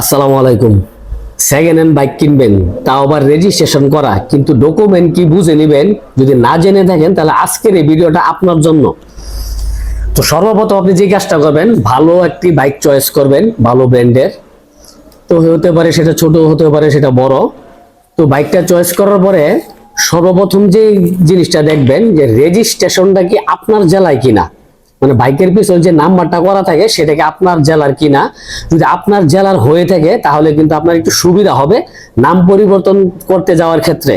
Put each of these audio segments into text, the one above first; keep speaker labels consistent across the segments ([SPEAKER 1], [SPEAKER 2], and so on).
[SPEAKER 1] আসসালামু আলাইকুম। Second hand bike কিনবেন, তাও আবার রেজিস্ট্রেশন করা, কিন্তু ডকুমেন্ট কি বুঝে নেবেন? যদি না জেনে থাকেন, তাহলে আজকের এই ভিডিওটা আপনার জন্য। তো সর্বপ্রথম আপনি যে কাজটা করবেন, ভালো একটি বাইক চয়েস করবেন, ভালো ব্র্যান্ডের। তো হতে পারে সেটা ছোট, হতে পারে সেটা বড়। তো বাইকটা চয়েস করার পরে সর্বপ্রথম যে জিনিসটা দেখবেন, যে রেজিস্ট্রেশনটা কি আপনার জেলায় কিনা। মানে বাইকের পিছনে যে নাম্বারটা করা থাকে, সেটাকে আপনার জেলার কিনা। যদি আপনার জেলার হয়ে থাকে, তাহলে কিন্তু আপনার একটু সুবিধা হবে নাম পরিবর্তন করতে যাওয়ার ক্ষেত্রে।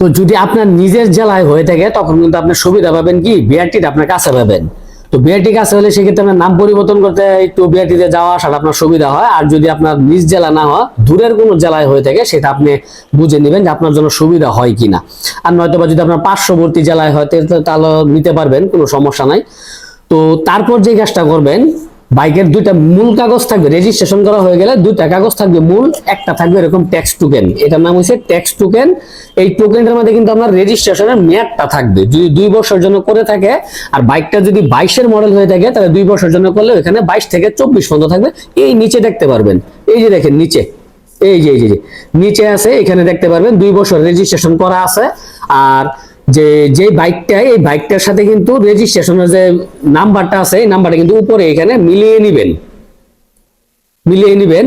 [SPEAKER 1] তো যদি আপনার নিজের জেলায় হয়ে থাকে, তখন কিন্তু আপনার সুবিধা পাবেন কি? বিআরটিটা আপনার কাছে পাবেন। তো বিআরটি কাছে হলে সেক্ষেত্রে আপনার নাম পরিবর্তন করতে একটু বিআরটিতে যাওয়া আসাটা আপনার সুবিধা হয়। আর যদি আপনার নিজ জেলা না হয়, দূরের কোনো জেলায় হয়ে থাকে, সেটা আপনি বুঝে নেবেন যে আপনার জন্য সুবিধা হয় কিনা। আর নয়তো বা যদি আপনার পার্শ্ববর্তী জেলায় হয় তাহলে- তাহলে নিতে পারবেন, কোনো সমস্যা নাই। তো তারপর যে কাজটা করবেন বাইকের দুইটা মূল কাগজ থাকবে রেজিস্ট্রেশন করা হয়ে গেলে দুইটা কাগজ থাকবে, মূল, একটা থাকবে এরকম ট্যাক্স টোকেন এটার নাম হচ্ছে ট্যাক্স টোকেন এই টোকেনটার মধ্যে কিন্তু আপনার রেজিস্ট্রেশনের মেয়াদটা থাকবে। যদি দুই বছর জন্য করে থাকে, আর বাইকটা যদি বাইশের মডেল হয়ে থাকে, তাহলে দুই বছর জন্য করলে এখানে বাইশ থেকে চব্বিশ পর্যন্ত থাকবে। এই নিচে দেখতে পারবেন। এই যে দেখেন নিচে। এই যে এই যে নিচে আছে, এখানে দেখতে পারবেন, দুই বছর রেজিস্ট্রেশন করা আছে। আর যে যে বাইকটা এই বাইকটার সাথে কিন্তু রেজিস্ট্রেশনের যে নাম্বারটা আছে, এই নাম্বারটা কিন্তু উপরে এখানে মিলিয়ে নিবেন। মিলিয়ে নিবেন।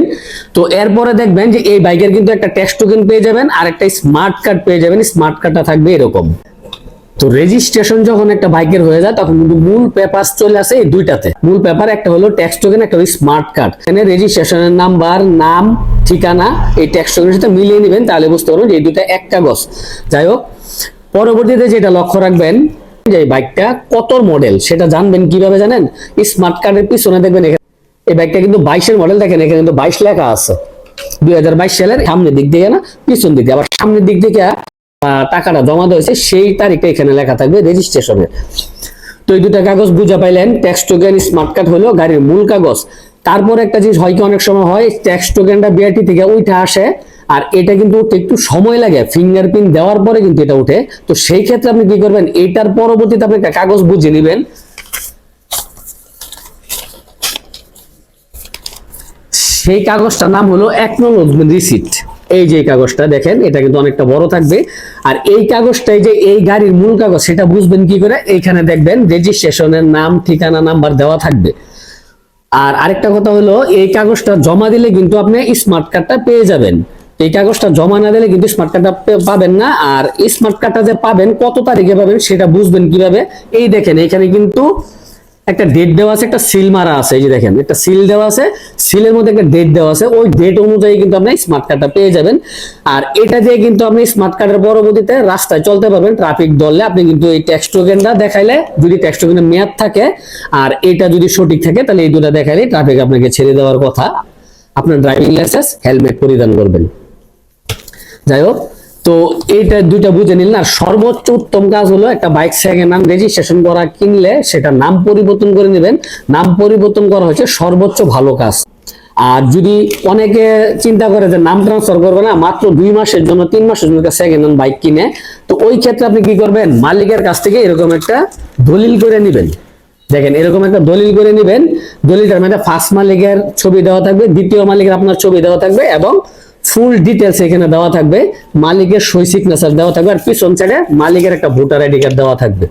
[SPEAKER 1] তো এরপরে দেখবেন যে এই বাইকের কিন্তু একটা ট্যাক্স টোকেন পেয়ে যাবেন, আর একটা স্মার্ট কার্ড পেয়ে যাবেন। স্মার্ট কার্ডটা থাকবে এরকম। তো রেজিস্ট্রেশন যখন একটা বাইকের হয়ে যায়, তখন কিন্তু মূল পেপার চলে আসে এই দুইটাতে। মূল পেপার একটা হলো ট্যাক্স টোকেন একটা হলো স্মার্ট কার্ড এখানে রেজিস্ট্রেশনের নাম্বার, নাম, ঠিকানা, এই ট্যাক্স টোকেনের সাথে মিলিয়ে নেবেন, তাহলে বুঝতে পারবেন যে এই দুইটা এক কাগজ। যাই হোক পরবর্তীতে যেটা লক্ষ্য রাখবেন, যে বাইকটা কত মডেল সেটা জানবেন কীভাবে জানেন? স্মার্ট কার্ডের পিছনে দেখবেন এখানে, এই বাইকটা কিন্তু বাইশের মডেল দেখেন, এখানে কিন্তু বাইশ লেখা আছে। দুই হাজার বাইশ সালের সামনের দিক দিয়ে না, পিছন দিক দিয়ে। আবার সামনের দিক থেকে টাকাটা জমা হয়েছে সেই তারিখটা এখানে লেখা থাকবে রেজিস্ট্রেশনে। তো এই দুটা কাগজ বুঝা পাইলেন, ট্যাক্স টোকেন, স্মার্ট কার্ড হলো গাড়ির মূল কাগজ। তারপর একটা জিনিস হয় কি, অনেক সময় হয়, ট্যাক্স টোকেনটা বিআরটি থেকে ওইটা আসে আর এটা কিন্তু উঠতে একটু সময় লাগে। ফিঙ্গারপ্রিন্ট দেওয়ার পরে কিন্তু এটা উঠে। তো সেই ক্ষেত্রে আপনি কি করবেন? এটার পরবর্তীতে আপনি একটা কাগজ বুঝে নেবেন। সেই কাগজটার নাম হলো অ্যাকনোলজমেন্ট রিসিপ্ট এই যে কাগজটা দেখেন, এটা কিন্তু অনেকটা বড় থাকবে। আর এই কাগজটাই যে এই গাড়ির মূল কাগজ, সেটা বুঝবেন কি করে? এইখানে দেখবেন রেজিস্ট্রেশনের নাম, ঠিকানা, নাম্বার দেওয়া থাকবে। আর আরেকটা কথা হলো, এই কাগজটা জমা দিলে কিন্তু আপনি স্মার্ট কার্ডটা পেয়ে যাবেন। এই কাগজটা জমা না দিলে কিন্তু স্মার্ট কার্ডটা পাবেন না। আর স্মার্ট কার্ডটা যে পাবেন, কত তারিখে পাবেন সেটা বুঝবেন কীভাবে? এই দেখেন, এখানে কিন্তু একটা ডেট দেওয়া আছে, একটা সিল মারা আছে। এই যে দেখেন, একটা সিল দেওয়া আছে সিলের মধ্যে একটা ডেট দেওয়া আছে। ওই ডেট অনুযায়ী কিন্তু আপনি স্মার্ট কার্ডটা পেয়ে যাবেন। আর এটা দিয়ে কিন্তু আপনি স্মার্ট কার্ডের পরবর্তীতে রাস্তায় চলতে পারবেন। ট্রাফিক দলে আপনি কিন্তু এই ট্যাক্স টোকেনটা দেখাইলে, যদি ট্যাক্স টোকেনের মেয়াদ থাকে আর এটা যদি সঠিক থাকে, তাহলে এই দুটা দেখাইলে ট্রাফিক আপনাকে ছেড়ে দেওয়ার কথা। আপনার ড্রাইভিং লাইসেন্স হেলমেট পরিধান করবেন। যাই হোক তো এইটা দুইটা বুঝে নিলেন। আর সর্বোচ্চ উত্তম কাজ হলো একটা বাইক সেকেন্ড হ্যান্ড রেজিস্ট্রেশন করা কিনলে সেটা নাম পরিবর্তন করে নেবেন। নাম পরিবর্তন করা হচ্ছে সর্বোচ্চ ভালো কাজ। আর যদি অনেকে চিন্তা করে যে নাম ট্রান্সফার করবে না, মাত্র দুই মাসের জন্য, তিন মাসের জন্য সেকেন্ড হ্যান্ড বাইক কিনে, তো ওই ক্ষেত্রে আপনি কি করবেন? মালিকের কাছ থেকে এরকম একটা দলিল করে নেবেন। দেখেন, এরকম একটা দলিল করে নেবেন। দলিলটার মধ্যে ফার্স্ট মালিকের ছবি দেওয়া থাকবে, দ্বিতীয় মালিকের আপনার ছবি দেওয়া থাকবে এবং ফুল ডিটেলস এখানে দেওয়া থাকবে। মালিকের সই সিগনেচার দেওয়া থাকবে আর পিছন সাইডে মালিকের একটা ভোটার আইডি কার্ড দেওয়া থাকবে।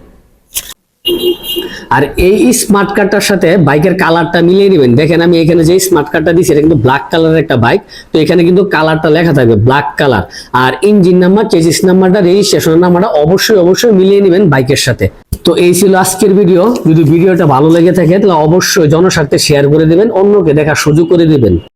[SPEAKER 1] আর এই স্মার্ট কার্ডটার সাথে বাইকের কালারটা মিলিয়ে নেবেন। দেখেন আমি এখানে যে স্মার্ট কার্ডটা দিচ্ছি এটা কিন্তু ব্ল্যাক কালারের একটা বাইক তো এখানে কিন্তু কালারটা লেখা থাকবে ব্ল্যাক কালার আর ইঞ্জিন নাম্বার চেজিস নাম্বারটা রেজিস্ট্রেশন নাম্বারটা অবশ্যই অবশ্যই মিলিয়ে নেবেন বাইকের সাথে। তো এই ছিল আজকের ভিডিও যদি ভিডিওটা ভালো লেগে থাকে, তাহলে অবশ্যই জনস্বার্থে শেয়ার করে দিবেন, অন্যকে দেখার সুযোগ করে দিবেন।